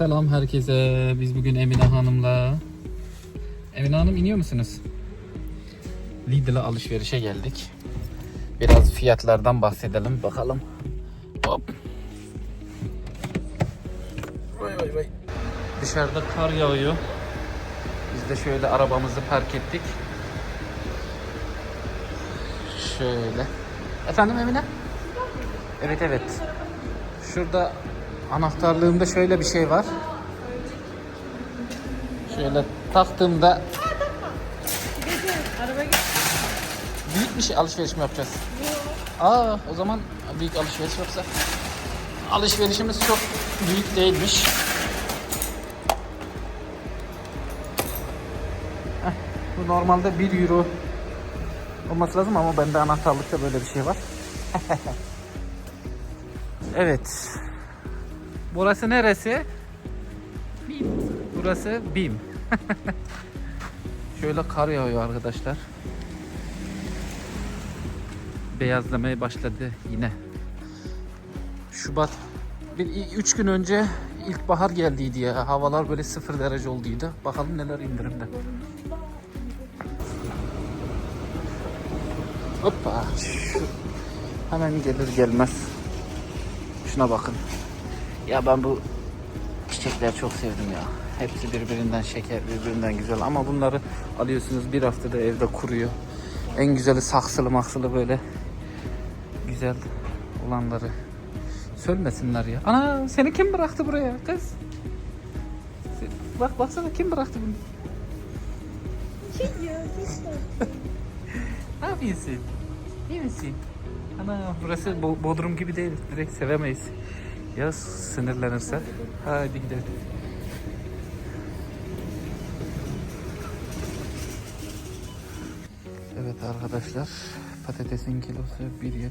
Selam herkese. Biz bugün Emine Hanım'la Emine Hanım iniyor musunuz? Lidl'a alışverişe geldik. Biraz fiyatlardan bahsedelim bakalım. Hop. Vay vay vay. Dışarıda kar yağıyor. Biz de şöyle arabamızı park ettik. Şöyle. Efendim Emine? Evet evet. Şurada anahtarlığımda şöyle bir şey var. Şöyle taktığımda büyük bir şey alışveriş mi yapacağız? Aa o zaman büyük alışveriş yoksa. Alışverişimiz çok büyük değilmiş. Heh, bu normalde 1 euro olması lazım ama bende anahtarlıkta böyle bir şey var. evet. Burası neresi? Bim. Burası BİM. Şöyle kar yağıyor arkadaşlar. Beyazlamaya başladı yine. Şubat bir üç gün önce ilkbahar geldiydi ya. Havalar böyle sıfır derece olduydu. Bakalım neler indirimde. Hoppa. Hemen gelir gelmez. Şuna bakın. Ya ben bu çiçekler çok sevdim ya. Hepsi birbirinden şeker, birbirinden güzel ama bunları alıyorsunuz bir haftada evde kuruyor. En güzeli saksılı maksılı böyle güzel olanları. Sölmesinler ya. Ana seni kim bıraktı buraya kız? Bak baksana kim bıraktı bunu? Kim ya? Ne yapıyorsun? İyi misin? Ana burası Bo- Bodrum gibi değil. Direkt sevemeyiz. Ya sinirlenirse? Hadi gidelim. Evet arkadaşlar patatesin kilosu 1.79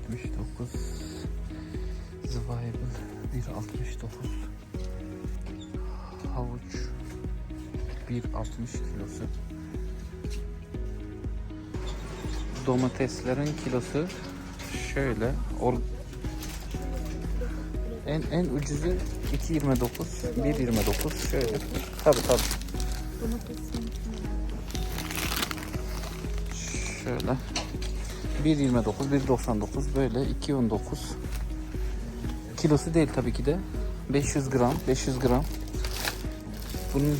Zwiebel 1.69 Havuç 1.60 kilosu Domateslerin kilosu şöyle en en ucuzu 2.29 1.29 şöyle tabi tabi Şöyle. 1.29, 1.99 böyle 2.19. Kilosu değil tabii ki de. 500 gram, 500 gram. Bunun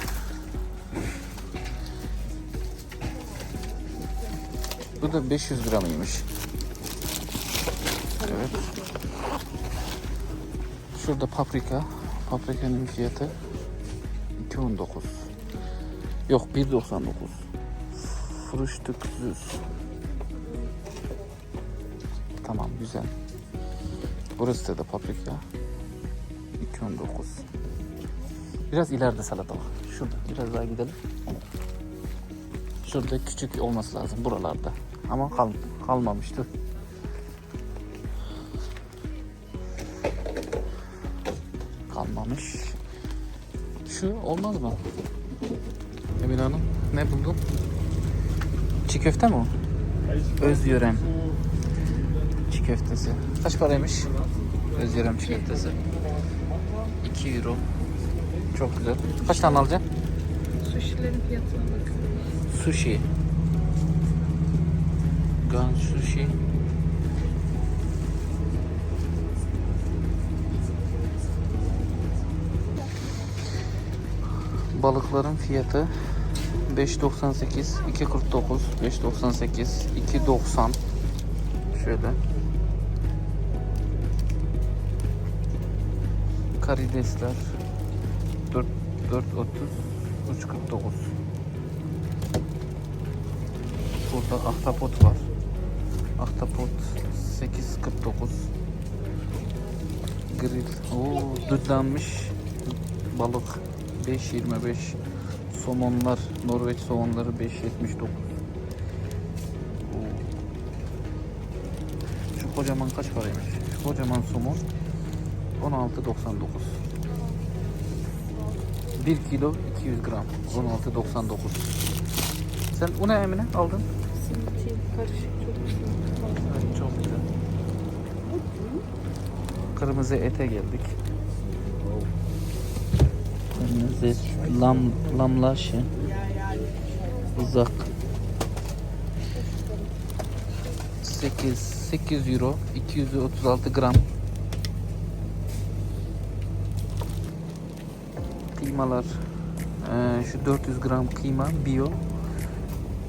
Bu da 500 gramıymış. Evet. Şurada paprika. Paprikanın fiyatı 2.19. Yok 1.99. Frühstücksüz. Tamam güzel. Burası da paprika. 2.19. Biraz ileride salatalık. Şurada biraz daha gidelim. Şurada küçük olması lazım buralarda. Ama kal kalmamıştı. Kalmamış. Şu olmaz mı? Emine Hanım ne buldun? Çiğ köfte mi o? Özyörem. Çiğ köftesi. Kaç paraymış? Özyörem çiğ köftesi. 2 euro. Çok güzel. Kaç tane alacaksın? Sushi'lerin fiyatına bak. Sushi. Gun sushi. Balıkların fiyatı 5.98, 2.49, 5.98, 2.90. Şöyle. Karidesler 4 4.30, 3.49. Burada ahtapot var. Ahtapot 8.49. Grill. Oo, dudlanmış balık 5.25. Somonlar, Norveç somonları 5.79. Oo. Şu kocaman kaç paraymış? Şu kocaman somon 16.99. 1 kilo 200 gram 16.99. Sen o ne Emine aldın? Karışık çok güzel. Kırmızı ete geldik. Lam, lamlaşı, uzak. 8, 8 euro, 236 gram. Kıymalar, eee, şu 400 gram kıyma bio,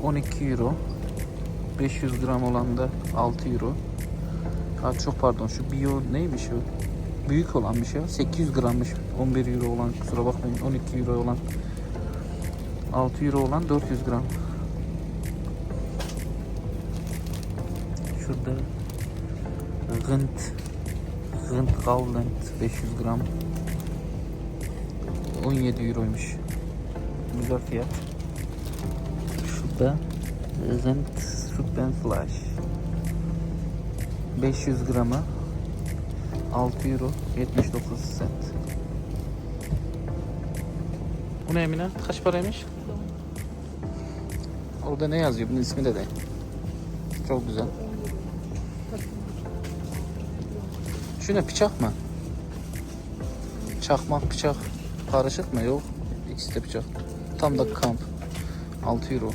12 euro. 500 gram olan da 6 euro. Ha, çok pardon şu bio neymiş o? Büyük olan bir şey. 800 grammış. 11 euro olan kusura bakmayın 12 euro olan 6 euro olan 400 gram. Şurada Rınt Rınt Gauland 500 gram 17 euroymuş. Güzel fiyat. Şurada Rınt Suppenflash 500 grama 6 euro 79 cent. Bu ne Emine? Kaç paraymış? Orada ne yazıyor? Bunun ismi de de. Çok güzel. Şu ne bıçak mı? Çakmak bıçak karışık mı? Yok. İkisi de bıçak. Tam da kamp. 6 euro.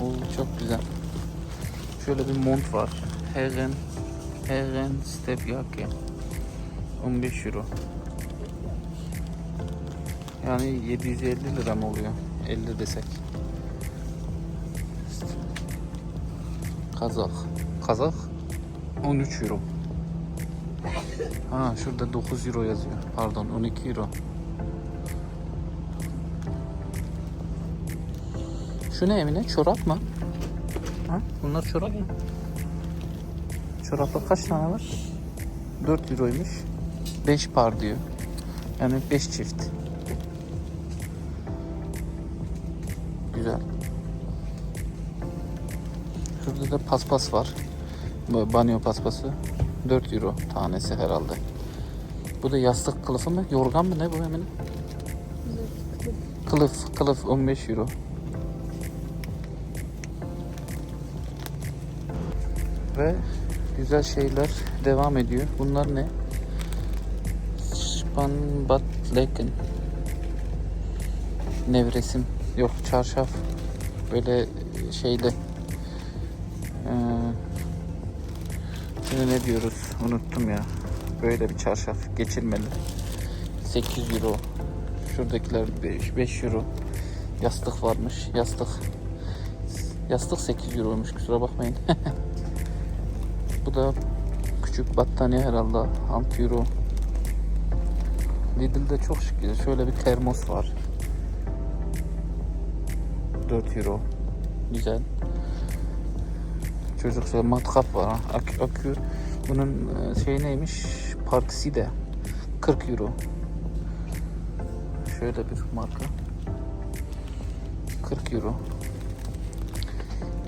Oo çok güzel. Şöyle bir mont var. Herren Herren Stepjacke. 15 euro. Yani 750 lira mı oluyor? 50 desek. Kazak. Kazak 13 euro. Ha şurada 9 euro yazıyor. Pardon 12 euro. Şu ne Emine? Çorap mı? Ha? Bunlar çorap mı? Çoraplar kaç tane var? 4 euroymuş. 5 par diyor. Yani 5 çift. Güzel. Şurada da paspas var. Banyo paspası. 4 euro tanesi herhalde. Bu da yastık kılıfı mı? Yorgan mı ne bu hemen? Kılıf, kılıf 15 euro. Ve güzel şeyler devam ediyor. Bunlar ne? Spanbatleken. Nevresim. Yok çarşaf. Böyle şeyde. Ee, ne diyoruz? Unuttum ya. Böyle bir çarşaf. Geçirmeli. 8 euro. Şuradakiler 5, 5 euro. Yastık varmış. Yastık. Yastık 8 euroymuş. Kusura bakmayın. Bu da küçük battaniye herhalde 6 euro. Lidl'de çok şık. Şöyle bir termos var. 4 euro. Güzel. Çocuk şöyle matkap var. Akü, akü. Bunun şey neymiş? Partisi de 40 euro. Şöyle bir marka. 40 euro.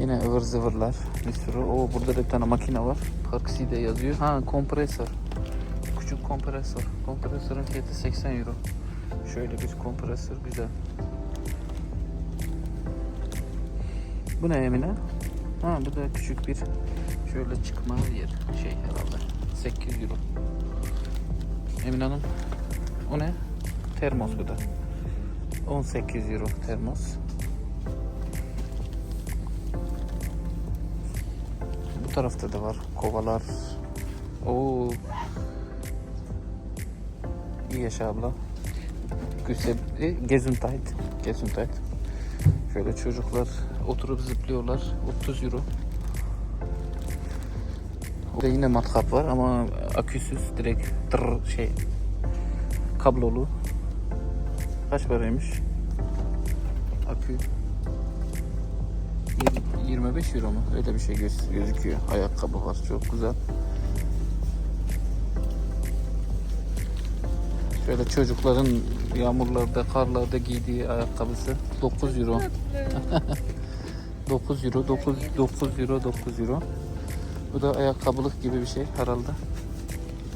Yine ıvır zıvırlar bir sürü. O burada da bir tane makine var. Parksi de yazıyor. Ha kompresör. Küçük kompresör. Kompresörün fiyatı 80 euro. Şöyle bir kompresör güzel. Bu ne Emine? Ha bu da küçük bir şöyle çıkma yer şey herhalde. 8 euro. Emine Hanım o ne? Termos bu da. 18 euro termos. Tarafta da var kovalar. Oo. İyi yaşa abla. Güzel. E, Gesundheit. Gesundheit. Şöyle çocuklar oturup zıplıyorlar. 30 euro. Burada yine matkap var ama aküsüz direkt tır şey kablolu. Kaç paraymış? Akü 25 euro mu? Öyle bir şey göz- gözüküyor. Ayakkabı var. Çok güzel. Şöyle çocukların yağmurlarda, karlarda giydiği ayakkabısı 9 euro. 9 euro, 9, 9 euro, 9 euro. Bu da ayakkabılık gibi bir şey herhalde.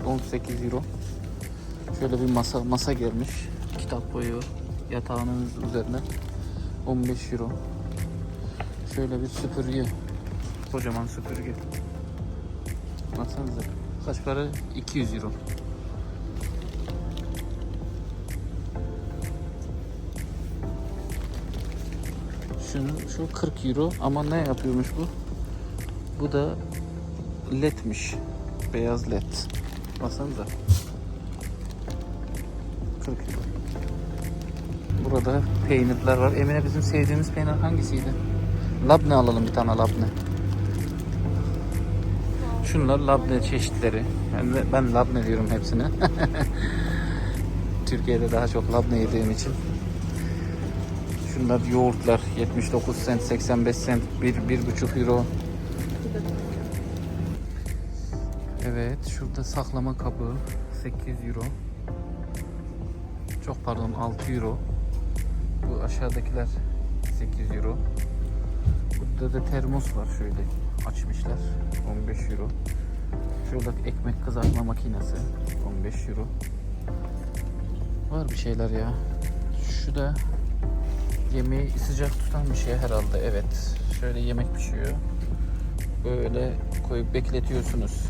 18 euro. Şöyle bir masa masa gelmiş. Kitap koyuyor yatağınız üzerine. 15 euro. Şöyle bir süpürge. Kocaman süpürge. Baksanıza. Kaç para? 200 euro. Şunu, şu 40 euro ama ne yapıyormuş bu? Bu da ledmiş. Beyaz led. Baksanıza. 40 euro. Burada peynirler var. Emine bizim sevdiğimiz peynir hangisiydi? Labne alalım bir tane labne. Şunlar labne çeşitleri. Ben labne diyorum hepsine. Türkiye'de daha çok labne yediğim için. Şunlar yoğurtlar 79 sent, 85 sent, 1 1,5 euro. Evet, şurada saklama kabı 8 euro. Çok pardon 6 euro. Bu aşağıdakiler 8 euro. Burada da termos var şöyle açmışlar 15 euro. Şurada ekmek kızartma makinesi 15 euro. Var bir şeyler ya. Şu da yemeği sıcak tutan bir şey herhalde evet. Şöyle yemek pişiyor. Böyle koyup bekletiyorsunuz.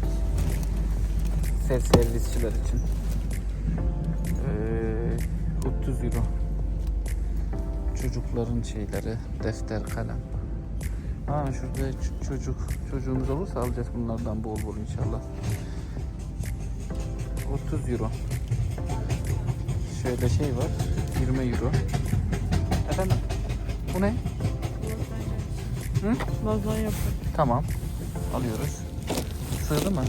Self servisçiler için. Ee, 30 euro. Çocukların şeyleri, defter, kalem. Ha şurada çocuk çocuğumuz olursa alacağız bunlardan bol bol inşallah. 30 euro. Şöyle şey var. 20 euro. Efendim? Bu ne? Hı? Lazanya yapar. Tamam. Alıyoruz. Sığdı mı?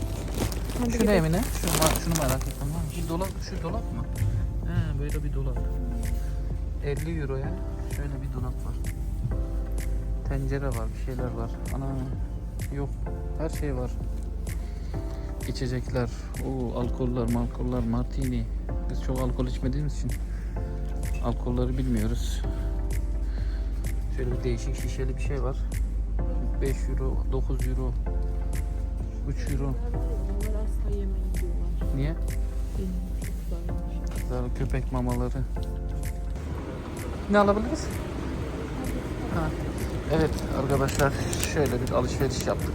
Hadi Şu ne. Emine? Şu ma- şunu merak ettim. lan. Şu dolap, şu dolap mı? He, böyle bir dolap. 50 euroya şöyle bir dolap var. Tencere var, bir şeyler var. Ana yok. Her şey var. İçecekler, o alkoller, malkoller, martini. Biz çok alkol içmediğimiz için alkolleri bilmiyoruz. Şöyle bir değişik şişeli bir şey var. 5 euro, 9 euro, 3 euro. Niye? Güzel köpek mamaları. Ne alabiliriz? Ha. Evet arkadaşlar şöyle bir alışveriş yaptık.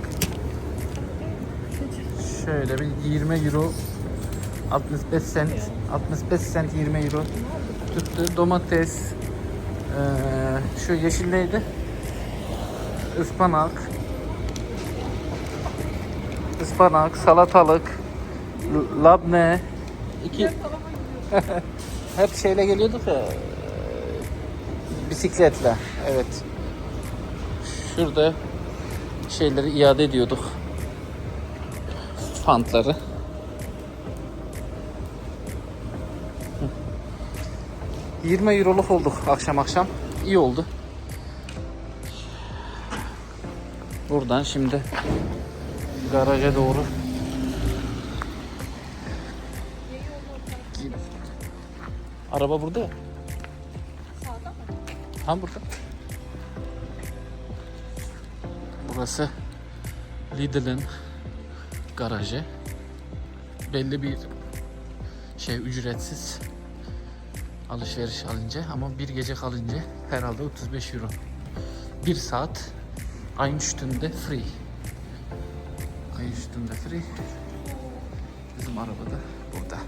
Şöyle bir 20 euro 65 sent 65 sent 20 euro tuttu. Domates eee, şu yeşil neydi? Ispanak ıspanak, salatalık, labne, iki hep şeyle geliyorduk ya bisikletle. Evet. Şurada şeyleri iade ediyorduk. Fantları. Hı. 20 euroluk olduk akşam akşam. İyi oldu. Buradan şimdi garaja doğru Araba burada ya. Sağda mı? Tam burada. Burası Lidl'in garajı. Belli bir şey ücretsiz alışveriş alınca ama bir gece kalınca herhalde 35 euro. Bir saat aynı Stunde free. Aynı Stunde free. Bizim arabada burada.